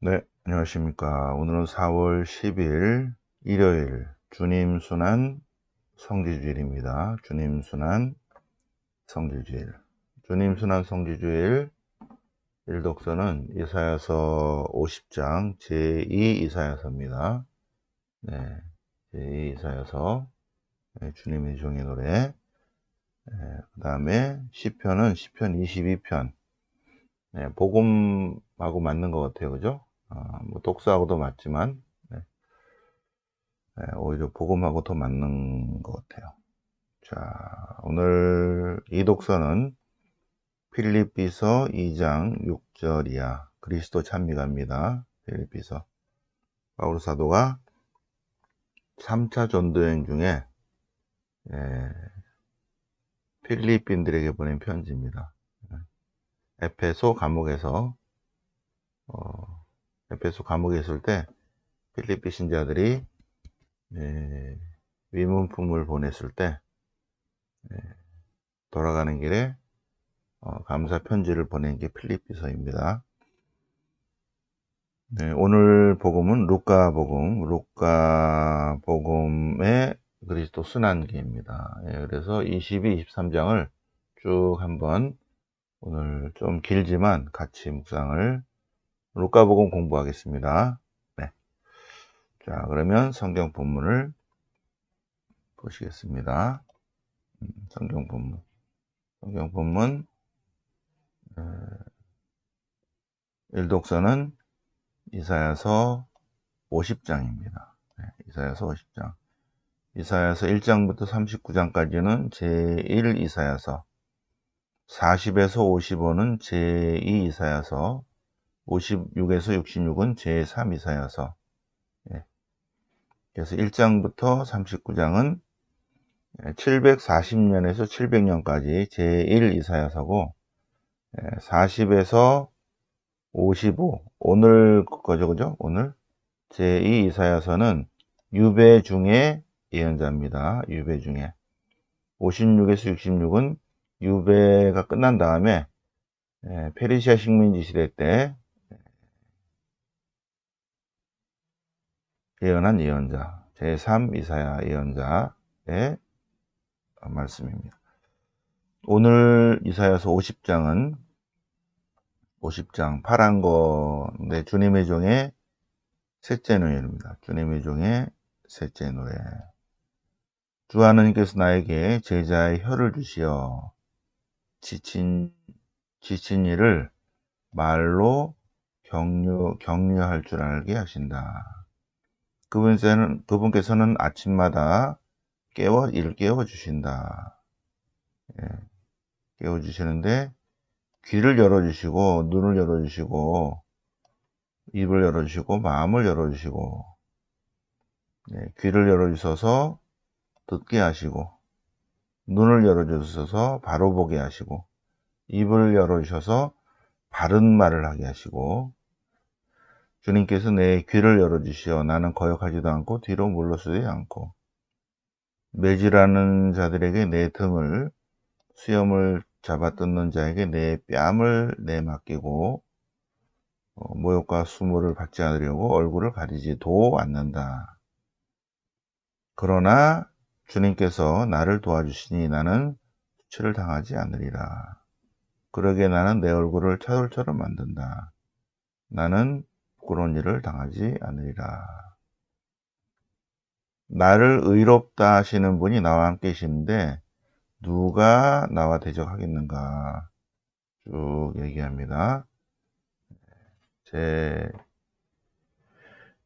네, 안녕하십니까. 오늘은 4월 10일 일요일 주님 순환 성지주일입니다. 주님 순환 성지주일. 주님 순환 성지주일 일독서는 이사야서 50장 제2 이사야서입니다. 네, 제2 이사야서 네, 주님의 종의 노래. 네, 그 다음에 시편은 시편 22편. 네, 복음하고 맞는 것 같아요. 그죠? 어, 뭐 독서하고도 맞지만 네. 네, 오히려 복음하고 더 맞는 것 같아요. 자, 오늘 이 독서는 필립비서 2장 6절 이야. 그리스도 찬미가입니다. 필립비서. 바울 사도가 3차 전도여행 중에 예, 필리핀들에게 보낸 편지입니다. 에페소 감옥에서 어, 에페소 감옥에 있을 때 필리핀 신자들이 예, 위문품을 보냈을 때 예, 돌아가는 길에 어, 감사 편지를 보낸 게 필리피서입니다. 네, 오늘 복음은 루카 복음, 루카 복음의 그리스도 순환기입니다. 예, 그래서 22, 23장을 쭉 한번 오늘 좀 길지만 같이 묵상을 루카복음 공부하겠습니다. 네. 자, 그러면 성경 본문을 보시겠습니다. 음, 성경 본문. 성경 본문 일독서는 이사야서 50장입니다. 네, 이사야서 50장. 이사야서 1장부터 39장까지는 제1 이사야서, 40에서 55는 제2 이사야서, 56에서 66은 제3 이사야서. 예. 그래서 1장부터 39장은 740년에서 700년까지 제1 이사야서고 40에서 55 오늘 거죠 그죠 오늘 제2 이사야서는 유배 중에 예언자입니다 유배 중에 56에서 66은 유배가 끝난 다음에 페르시아 식민지 시대 때 예언한 예언자, 제3 이사야 예언자의 말씀입니다. 오늘 이사야서 50장은 50장 파란 거인데 주님의 종의 셋째 노래입니다. 주님의 종의 셋째 노래. 주 하나님께서 나에게 제자의 혀를 주시어 지친 지친 일을 말로 격려 격려할 줄 알게 하신다. 그분께서는, 그분께서는 아침마다 깨워, 이를 깨워 주신다. 예, 깨워 주시는데, 귀를 열어 주시고, 눈을 열어 주시고, 입을 열어 주시고, 마음을 열어 주시고, 예, 귀를 열어 주셔서 듣게 하시고, 눈을 열어 주셔서 바로 보게 하시고, 입을 열어 주셔서 바른 말을 하게 하시고, 주님께서 내 귀를 열어주시어 나는 거역하지도 않고 뒤로 물러서지 않고 매질하는 자들에게 내 등을 수염을 잡아 뜯는 자에게 내 뺨을 내맡기고 어, 모욕과 수모를 받지 않으려고 얼굴을 가리지도 않는다. 그러나 주님께서 나를 도와주시니 나는 수치를 당하지 않으리라. 그러게 나는 내 얼굴을 차돌처럼 만든다. 나는 부끄러운 일을 당하지 않으리라. 나를 의롭다 하시는 분이 나와 함께 계시는데 누가 나와 대적하겠는가 쭉 얘기합니다. 제,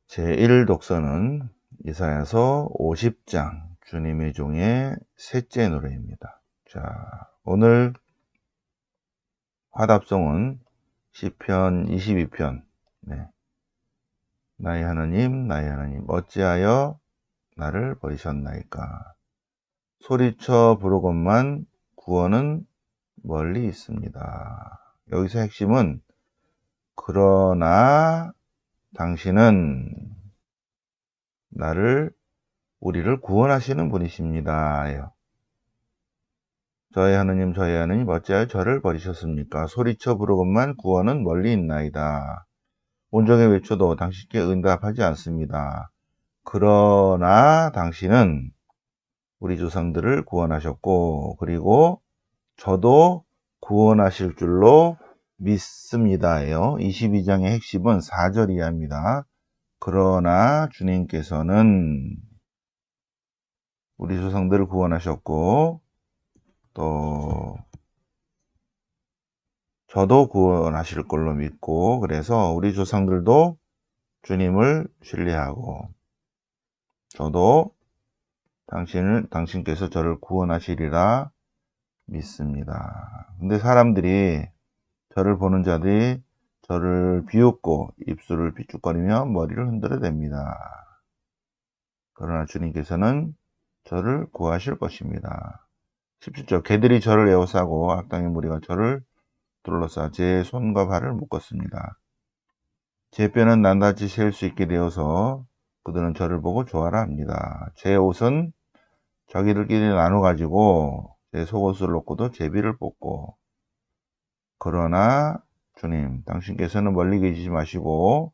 제1 독서는 이사야서 50장 주님의 종의 셋째 노래입니다. 자, 오늘 화답송은 시편 22편 네. 나의 하나님, 나의 하나님, 어찌하여 나를 버리셨나이까? 소리쳐 부르건만 구원은 멀리 있습니다. 여기서 핵심은 그러나 당신은 나를 우리를 구원하시는 분이십니다. 저의 하느님 저의 하느님 어찌하여 저를 버리셨습니까? 소리쳐 부르건만 구원은 멀리 있나이다. 온종일 외쳐도 당신께 응답하지 않습니다. 그러나 당신은 우리 조상들을 구원하셨고 그리고 저도 구원하실 줄로 믿습니다예요. 22장의 핵심은 4절 이하입니다. 그러나 주님께서는 우리 조상들을 구원하셨고 또 저도 구원하실 걸로 믿고 그래서 우리 조상들도 주님을 신뢰하고 저도 당신을 당신께서 저를 구원하시리라 믿습니다. 근데 사람들이 저를 보는 자들이 저를 비웃고 입술을 비축거리며 머리를 흔들어 댑니다. 그러나 주님께서는 저를 구하실 것입니다. 17절 개들이 저를 에워싸고 악당의 무리가 저를 둘러싸 제 손과 발을 묶었습니다. 제 뼈는 낱낱이 셀수 있게 되어서 그들은 저를 보고 좋아라 합니다. 제 옷은 자기들끼리 나눠 가지고 제 속옷을 놓고도 제비를 뽑고 그러나 주님 당신께서는 멀리 계시지 마시고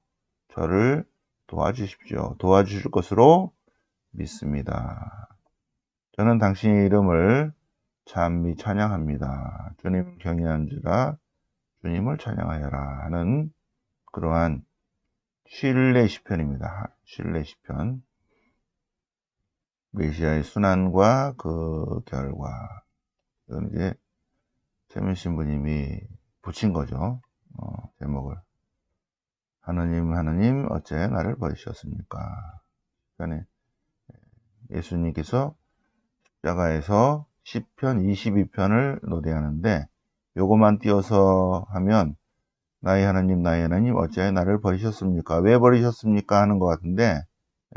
저를 도와주십시오. 도와주실 것으로 믿습니다. 저는 당신의 이름을 찬미 찬양합니다. 주님 경외한지라 주님을 찬양하여라 하는 그러한 신뢰 시편입니다. 신뢰 시편. 메시아의 순환과 그 결과. 이건 이제 최민 신부님이 붙인 거죠. 어, 제목을. 하느님, 하느님, 어째 나를 버리셨습니까? 그러니까 예수님께서 십자가에서 10편, 22편을 노래하는데 요것만 띄어서 하면 나의 하나님, 나의 하나님, 어째 나를 버리셨습니까? 왜 버리셨습니까? 하는 것 같은데,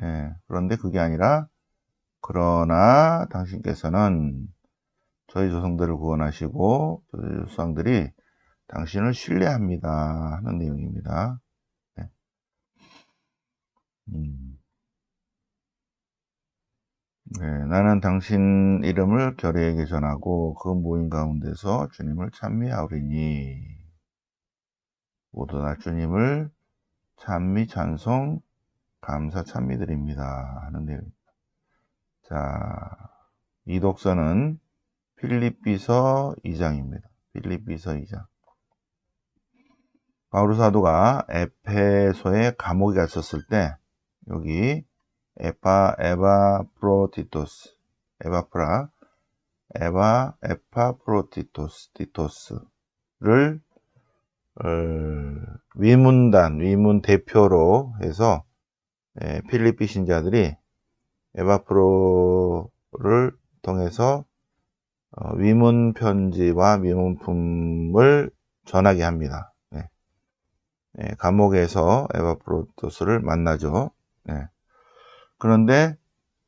예, 그런데 그게 아니라, 그러나 당신께서는 저희 조상들을 구원하시고, 저희 조상들이 당신을 신뢰합니다. 하는 내용입니다. 네. 음. 네, 나는 당신 이름을 결의에게 전하고 그 모임 가운데서 주님을 찬미하오리니 모두 다 주님을 찬미, 찬송, 감사, 찬미 드립니다. 하는 내용입니다. 자, 이 독서는 필립비서 2장입니다. 필립비서 2장. 바울 사도가 에페소에 감옥에 갔었을 때 여기 에파 에바 프로티토스 에바프라 에바 에파 프로티토스 티토스를 어, 위문단, 위문 대표로 해서 예, 필리피 신자들이 에바프로를 통해서 어, 위문 편지와 위문품을 전하게 합니다. 네. 네, 감옥에서 에바프로토스를 만나죠. 네. 그런데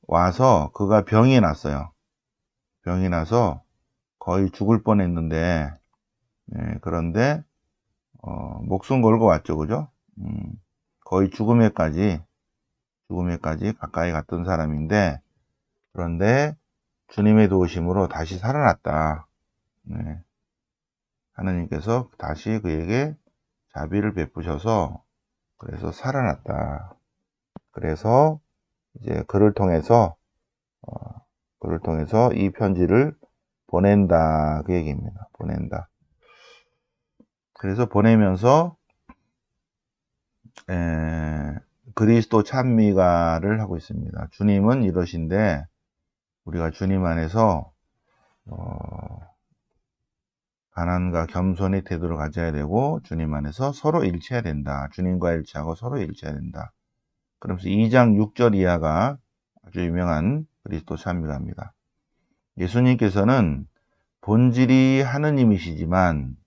와서 그가 병이 났어요. 병이 나서 거의 죽을 뻔했는데 그런데 어, 목숨 걸고 왔죠. 그죠? 음, 거의 죽음에까지, 죽음에까지 가까이 갔던 사람인데, 그런데 주님의 도우심으로 다시 살아났다. 네. 하나님께서 다시 그에게 자비를 베푸셔서, 그래서 살아났다. 그래서 이제 그를 통해서, 어, 그를 통해서 이 편지를 보낸다. 그 얘기입니다. 보낸다. 그래서 보내면서 에, 그리스도 찬미가를 하고 있습니다. 주님은 이러신데 우리가 주님 안에서 어, 가난과 겸손의 태도를 가져야 되고 주님 안에서 서로 일치해야 된다. 주님과 일치하고 서로 일치해야 된다. 그러면서 2장 6절 이하가 아주 유명한 그리스도 찬미가입니다. 예수님께서는 본질이 하느님이시지만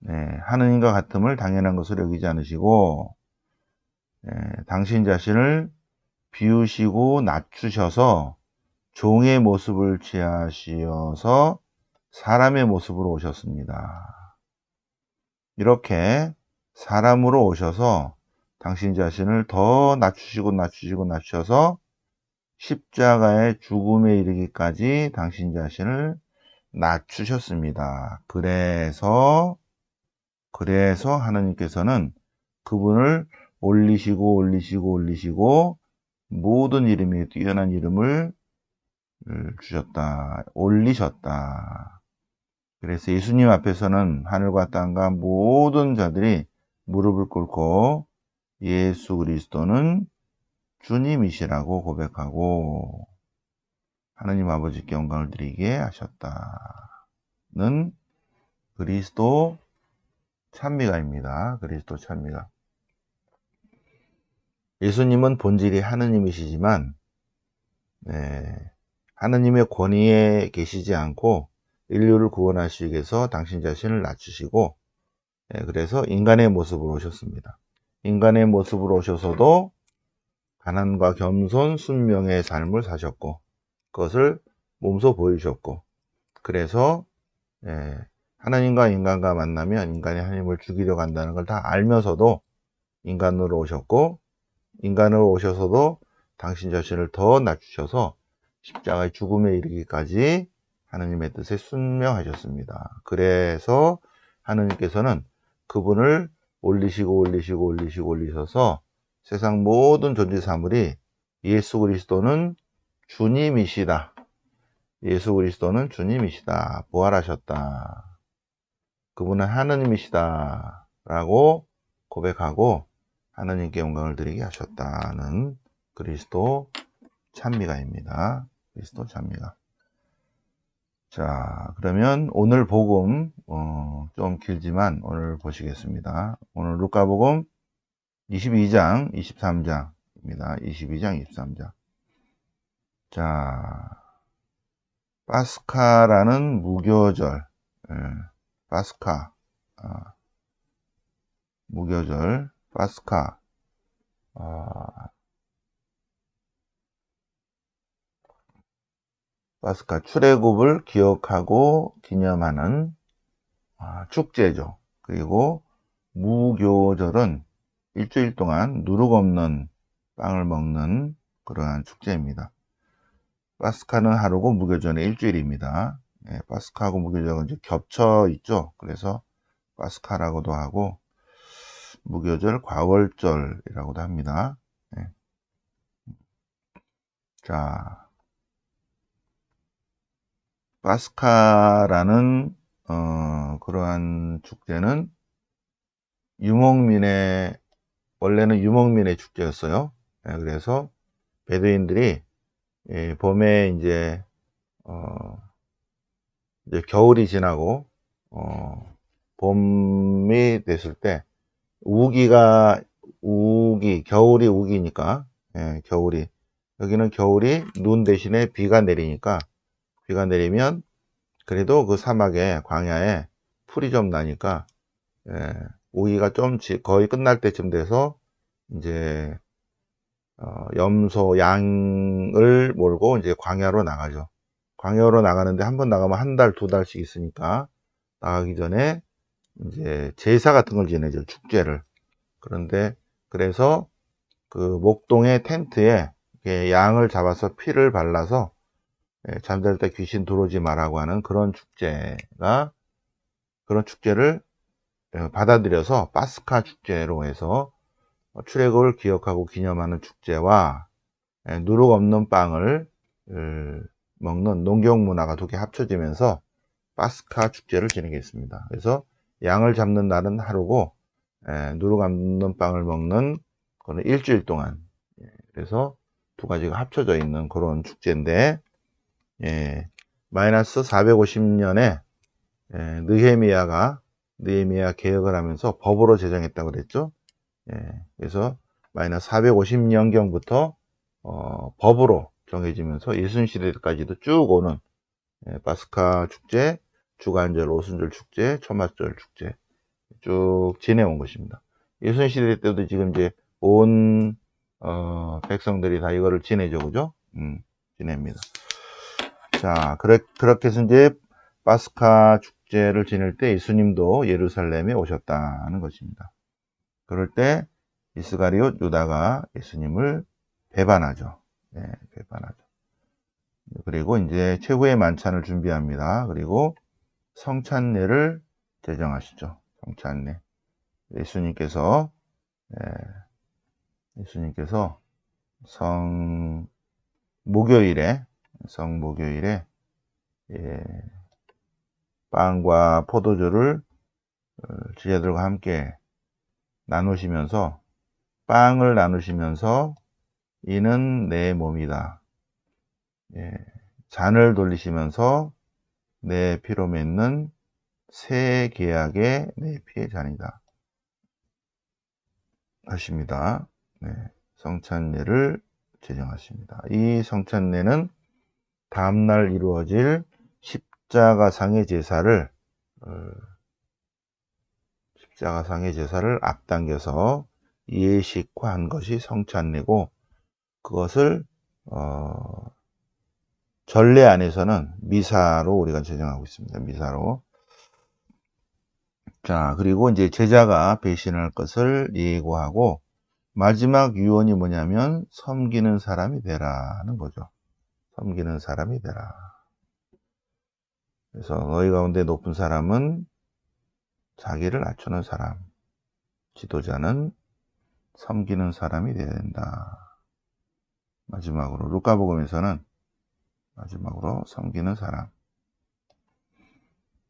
네, 하느님과 같음을 당연한 것으로 여기지 않으시고 네, 당신 자신을 비우시고 낮추셔서 종의 모습을 취하시어서 사람의 모습으로 오셨습니다. 이렇게 사람으로 오셔서 당신 자신을 더 낮추시고 낮추시고 낮추셔서 십자가의 죽음에 이르기까지 당신 자신을 낮추셨습니다. 그래서 그래서 하나님께서는 그분을 올리시고 올리시고 올리시고 모든 이름이 뛰어난 이름을 주셨다. 올리셨다. 그래서 예수님 앞에서는 하늘과 땅과 모든 자들이 무릎을 꿇고 예수 그리스도는 주님이시라고 고백하고 하느님 아버지께 영광을 드리게 하셨다는 그리스도 찬미가입니다. 그리스도 찬미가. 예수님은 본질이 하느님이시지만 네, 하느님의 권위에 계시지 않고 인류를 구원하시기 위해서 당신 자신을 낮추시고 네, 그래서 인간의 모습으로 오셨습니다. 인간의 모습으로 오셔서도 가난과 겸손, 순명의 삶을 사셨고 그것을 몸소 보이셨고 그래서 예, 하나님과 인간과 만나면 인간이 하나님을 죽이려 간다는 걸 다 알면서도 인간으로 오셨고 인간으로 오셔서도 당신 자신을 더 낮추셔서 십자가의 죽음에 이르기까지 하나님의 뜻에 순명하셨습니다. 그래서 하나님께서는 그분을 올리시고 올리시고 올리시고 올리셔서 세상 모든 존재 사물이 예수 그리스도는 주님이시다. 예수 그리스도는 주님이시다. 부활하셨다. 그분은 하느님이시다. 라고 고백하고 하나님께 영광을 드리게 하셨다는 그리스도 찬미가입니다. 그리스도 찬미가. 자, 그러면 오늘 복음 어, 좀 길지만 오늘 보시겠습니다. 오늘 루카복음 22장, 23장입니다. 22장, 23장. 자, 파스카라는 무교절, 예, 파스카, 아, 무교절, 파스카, 아, 파스카 출애굽을 기억하고 기념하는 아, 축제죠. 그리고 무교절은 일주일 동안 누룩 없는 빵을 먹는 그러한 축제입니다. 파스카는 하루고 무교절은 일주일입니다. 예, 파스카하고 무교절은 이제 겹쳐 있죠. 그래서 파스카라고도 하고 무교절 과월절이라고도 합니다. 예. 자, 파스카라는 어, 그러한 축제는 유목민의 원래는 유목민의 축제였어요. 예, 그래서 베두인들이 예, 봄에 이제 어, 이제 겨울이 지나고 어, 봄이 됐을 때 우기가 우기 겨울이 우기니까 예, 겨울이 여기는 겨울이 눈 대신에 비가 내리니까 비가 내리면 그래도 그 사막에 광야에 풀이 좀 나니까 예, 우기가 좀 거의 끝날 때쯤 돼서 이제 어, 염소 양을 몰고 이제 광야로 나가죠. 광야로 나가는데 한 번 나가면 한 달, 두 달씩 있으니까 나가기 전에 이제 제사 같은 걸 지내죠. 축제를. 그런데 그래서 그 목동의 텐트에 양을 잡아서 피를 발라서 예, 잠잘 때 귀신 들어오지 말라고 하는 그런 축제가 그런 축제를 예, 받아들여서 파스카 축제로 해서 출애굽을 기억하고 기념하는 축제와 예, 누룩 없는 빵을 먹는 농경 문화가 두 개 합쳐지면서 파스카 축제를 지내겠습니다. 그래서 양을 잡는 날은 하루고 누룩 없는 빵을 먹는 그는 일주일 동안 그래서 두 가지가 합쳐져 있는 그런 축제인데 예, 마이너스 450년에 예, 느헤미야가 느헤미야 개혁을 하면서 법으로 제정했다고 그랬죠. 예, 그래서 마이너스 450년경부터 어, 법으로 정해지면서 예순시대까지도 쭉 오는 예, 바스카 축제, 주간절, 오순절 축제, 초막절 축제 쭉 지내온 것입니다. 예순시대 때도 지금 이제 온 어, 백성들이 다 이거를 지내죠, 그죠? 음, 지냅니다. 자, 그래, 그렇게 해서 이제 파스카 축제를 지낼 때 예수님도 예루살렘에 오셨다는 것입니다. 그럴 때 이스가리옷 유다가 예수님을 배반하죠. 네, 배반하죠. 그리고 이제 최후의 만찬을 준비합니다. 그리고 성찬례를 제정하시죠. 성찬례. 예수님께서 예, 예수님께서 성 목요일에 성 목요일에 예, 빵과 포도주를 어, 제자들과 함께 나누시면서 빵을 나누시면서 이는 내 몸이다. 예, 잔을 돌리시면서 내 피로 맺는 새 계약의 내 피의 잔이다. 하십니다. 네, 성찬례를 제정하십니다. 이 성찬례는 다음날 이루어질 십자가상의 제사를 어, 십자가상의 제사를 앞당겨서 예식화한 것이 성찬례고 그것을 어, 전례 안에서는 미사로 우리가 제정하고 있습니다. 미사로. 자, 그리고 이제 제자가 배신할 것을 예고하고 마지막 유언이 뭐냐면 섬기는 사람이 되라는 거죠. 섬기는 사람이 되라. 그래서 너희 가운데 높은 사람은 자기를 낮추는 사람, 지도자는 섬기는 사람이 되어야 된다. 마지막으로 루카복음에서는 마지막으로 섬기는 사람.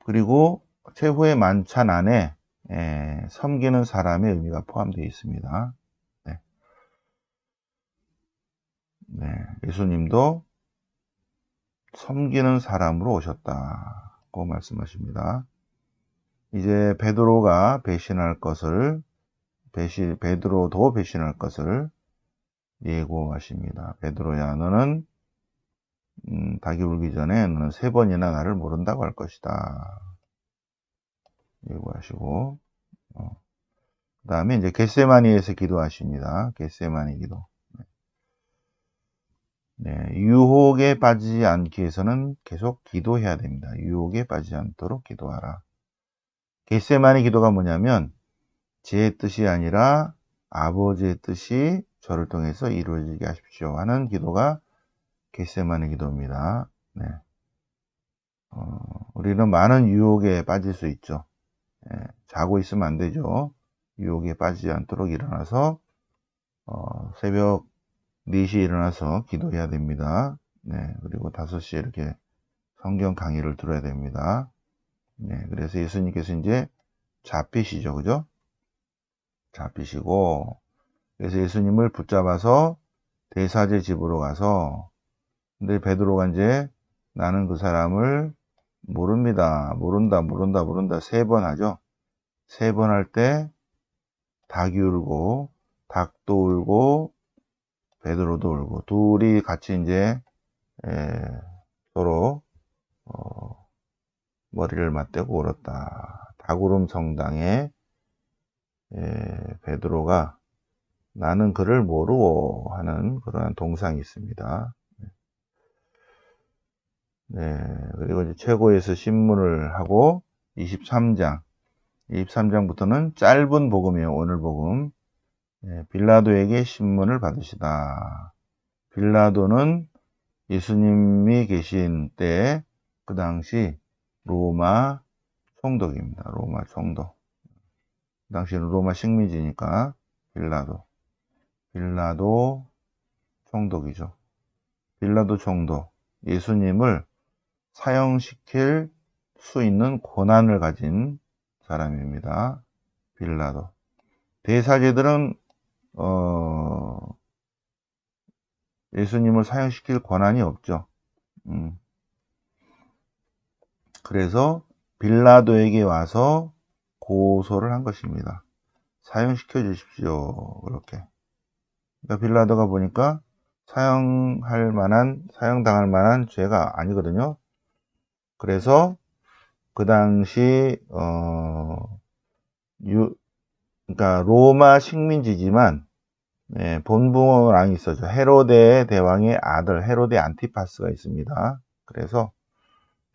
그리고 최후의 만찬 안에 에, 섬기는 사람의 의미가 포함되어 있습니다. 네. 네, 예수님도 섬기는 사람으로 오셨다고 말씀하십니다. 이제 베드로가 배신할 것을 배신 베드로도 배신할 것을 예고하십니다. 베드로야 너는 음, 닭이 울기 전에 너는 세 번이나 나를 모른다고 할 것이다. 예고하시고 어. 그 다음에 이제 겟세마니에서 기도하십니다. 겟세마니 기도. 네, 유혹에 빠지지 않기 위해서는 계속 기도해야 됩니다. 유혹에 빠지지 않도록 기도하라. 겟세마니 기도가 뭐냐면 제 뜻이 아니라 아버지의 뜻이 저를 통해서 이루어지게 하십시오 하는 기도가 겟세마니 기도입니다. 네. 어, 우리는 많은 유혹에 빠질 수 있죠. 예, 자고 있으면 안 되죠. 유혹에 빠지지 않도록 일어나서 어, 새벽 4시에 일어나서 기도해야 됩니다. 네, 그리고 5시에 이렇게 성경 강의를 들어야 됩니다. 네, 그래서 예수님께서 이제 잡히시죠, 그죠? 잡히시고, 그래서 예수님을 붙잡아서 대사제 집으로 가서, 근데 베드로가 이제 나는 그 사람을 모릅니다. 모른다, 모른다, 모른다. 세 번 하죠. 세 번 할 때 닭이 울고, 닭도 울고, 베드로도 울고, 둘이 같이 이제, 에, 서로, 어, 머리를 맞대고 울었다. 닭울음 성당에, 에, 베드로가 나는 그를 모르고 하는 그러한 동상이 있습니다. 네, 그리고 이제 최고에서 신문을 하고 23장, 23장부터는 짧은 복음이에요. 오늘 복음. 네, 빌라도에게 신문을 받으시다. 빌라도는 예수님이 계신 때 그 당시 로마 총독입니다. 로마 총독. 그 당시는 로마 식민지니까 빌라도. 빌라도 총독이죠. 빌라도 총독. 예수님을 사형시킬 수 있는 권한을 가진 사람입니다. 빌라도. 대사제들은 어, 예수님을 사형시킬 권한이 없죠. 음. 그래서 빌라도에게 와서 고소를 한 것입니다. 사형시켜 주십시오. 그렇게. 그러니까 빌라도가 보니까 사형할 만한, 사형당할 만한 죄가 아니거든요. 그래서 그 당시 어, 유, 그러니까 로마 식민지지만 네, 본부왕이 있었죠. 헤로데 대왕의 아들 헤로데 안티파스가 있습니다. 그래서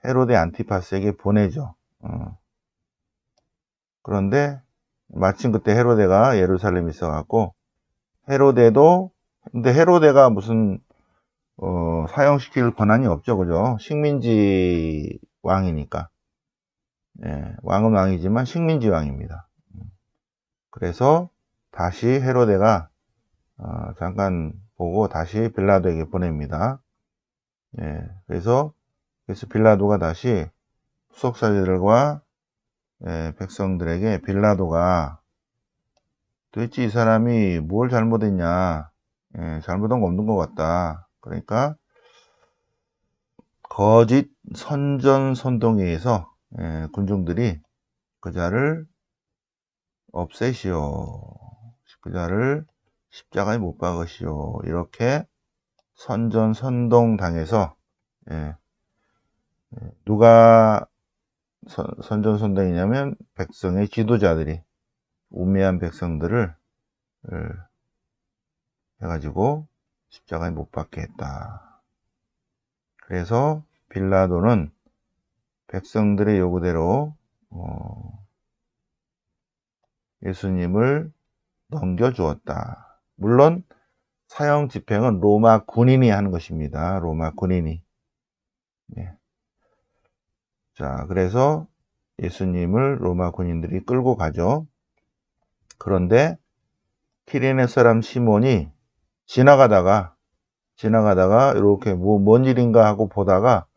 헤로데 안티파스에게 보내죠. 어. 그런데 마침 그때 헤로데가 예루살렘에 있어갖고 헤로데도 근데 헤로데가 무슨 어, 사형시킬 권한이 없죠. 그죠? 식민지 왕이니까. 예, 왕은 왕이지만 식민지 왕입니다. 그래서 다시 헤로데가 어, 잠깐 보고 다시 빌라도에게 보냅니다. 예, 그래서 그래서 빌라도가 다시 수석사제들과 예, 백성들에게 빌라도가 도대체 이 사람이 뭘 잘못했냐 예, 잘못한 거 없는 것 같다. 그러니까 거짓 선전 선동에 의해서 예, 군중들이 그자를 없애시오. 그자를 십자가에 못 박으시오. 이렇게 선전 선동 당해서 예, 예, 누가 선, 선전 선동이냐면 백성의 지도자들이 우매한 백성들을 을, 해가지고 십자가에 못 박게 했다. 그래서 빌라도는 백성들의 요구대로 어, 예수님을 넘겨주었다. 물론 사형 집행은 로마 군인이 하는 것입니다. 로마 군인이. 네. 자, 그래서 예수님을 로마 군인들이 끌고 가죠. 그런데 키레네 사람 시몬이 지나가다가 지나가다가 이렇게 뭐 뭔 일인가 하고 보다가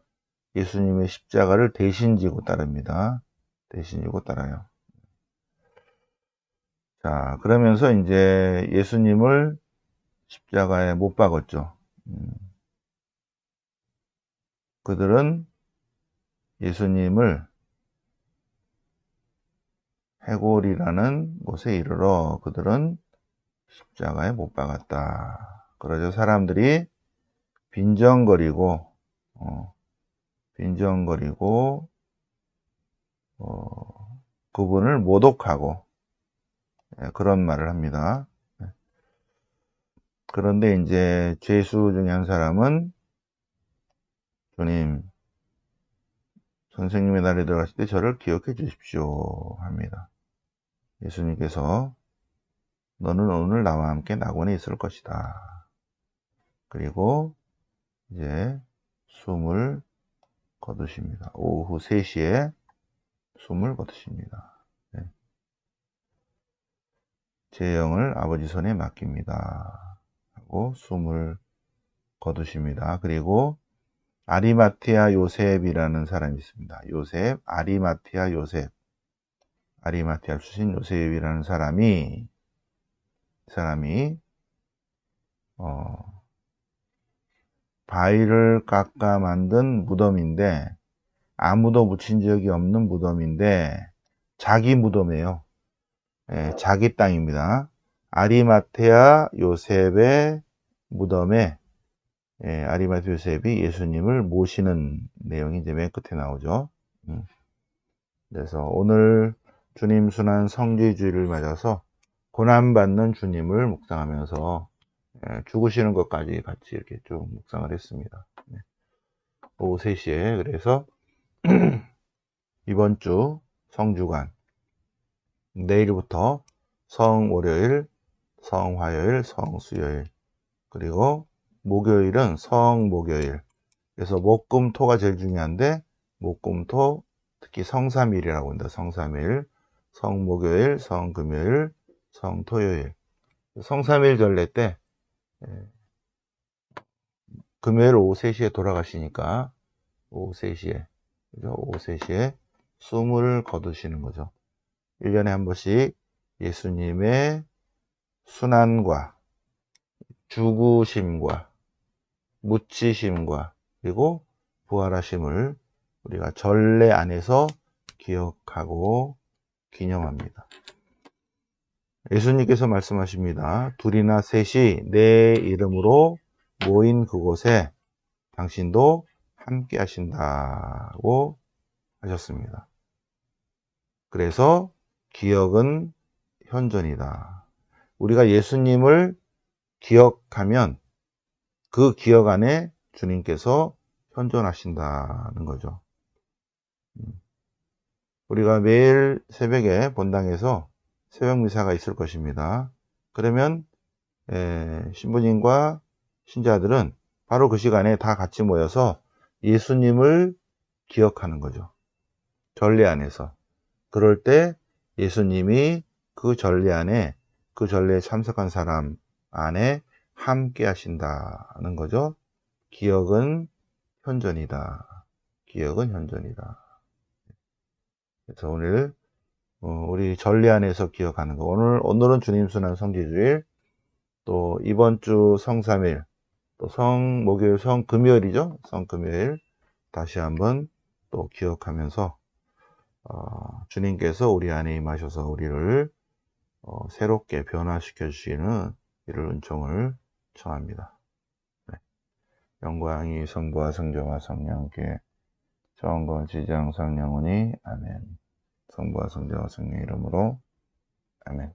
예수님의 십자가를 대신 지고 따릅니다. 대신 지고 따라요. 자, 그러면서 이제 예수님을 십자가에 못 박았죠. 음. 그들은 예수님을 해골이라는 곳에 이르러 그들은 십자가에 못 박았다. 그러자 사람들이 빈정거리고 어, 빈정거리고 어, 그분을 모독하고 예, 그런 말을 합니다. 예. 그런데 이제 죄수 중에 한 사람은 주님 선생님의 날에 들어가실 때 저를 기억해 주십시오 합니다. 예수님께서 너는 오늘 나와 함께 낙원에 있을 것이다. 그리고 이제 숨을 거두십니다. 오후 3시에 숨을 거두십니다. 네. 제 영을 아버지 손에 맡깁니다. 하고 숨을 거두십니다. 그리고 아리마티아 요셉이라는 사람이 있습니다. 요셉, 아리마티아 요셉. 아리마티아 출신 요셉이라는 사람이 사람이 어, 바위를 깎아 만든 무덤인데 아무도 묻힌 적이 없는 무덤인데 자기 무덤이에요. 예, 자기 땅입니다. 아리마테아 요셉의 무덤에 예, 아리마테 요셉이 예수님을 모시는 내용이 이제 맨 끝에 나오죠. 음. 그래서 오늘 주님 순환 성지주의를 맞아서 고난받는 주님을 묵상하면서 예, 죽으시는 것까지 같이 이렇게 좀 묵상을 했습니다. 네. 오후 3시에 그래서 이번 주 성주간 내일부터 성월요일, 성화요일, 성수요일 그리고 목요일은 성목요일 그래서 목금토가 제일 중요한데 목금토 특히 성삼일이라고 한다. 성삼일, 성목요일, 성금요일, 성토요일 성삼일 전례 때 예. 금요일 오후 3시에 돌아가시니까 오후 3시에 그죠? 오후 3시에 숨을 거두시는 거죠. 1년에 한 번씩 예수님의 순환과 죽으심과 묻히심과 그리고 부활하심을 우리가 전례 안에서 기억하고 기념합니다. 예수님께서 말씀하십니다. 둘이나 셋이 내 이름으로 모인 그곳에 당신도 함께 하신다고 하셨습니다. 그래서 기억은 현존이다. 우리가 예수님을 기억하면 그 기억 안에 주님께서 현존하신다는 거죠. 음. 우리가 매일 새벽에 본당에서 새벽 미사가 있을 것입니다. 그러면 신부님과 신자들은 바로 그 시간에 다 같이 모여서 예수님을 기억하는 거죠. 전례 안에서. 그럴 때 예수님이 그 전례 안에 그 전례에 참석한 사람 안에 함께 하신다는 거죠. 기억은 현존이다. 기억은 현존이다. 그래서 오늘 어, 우리 전례 안에서 기억하는 거. 오늘 오늘은 주님 순환 성지주일, 또 이번 주 성삼일, 또 성 목요일 성 금요일이죠. 성 금요일 다시 한번 또 기억하면서 어, 주님께서 우리 안에 임하셔서 우리를 어, 새롭게 변화시켜 주시는 이를 은총을 청합니다. 네. 영광이 성부와 성자와 성령께 정권 지장 성령으니 아멘. 성부와 성자와 성령 이름으로 아멘.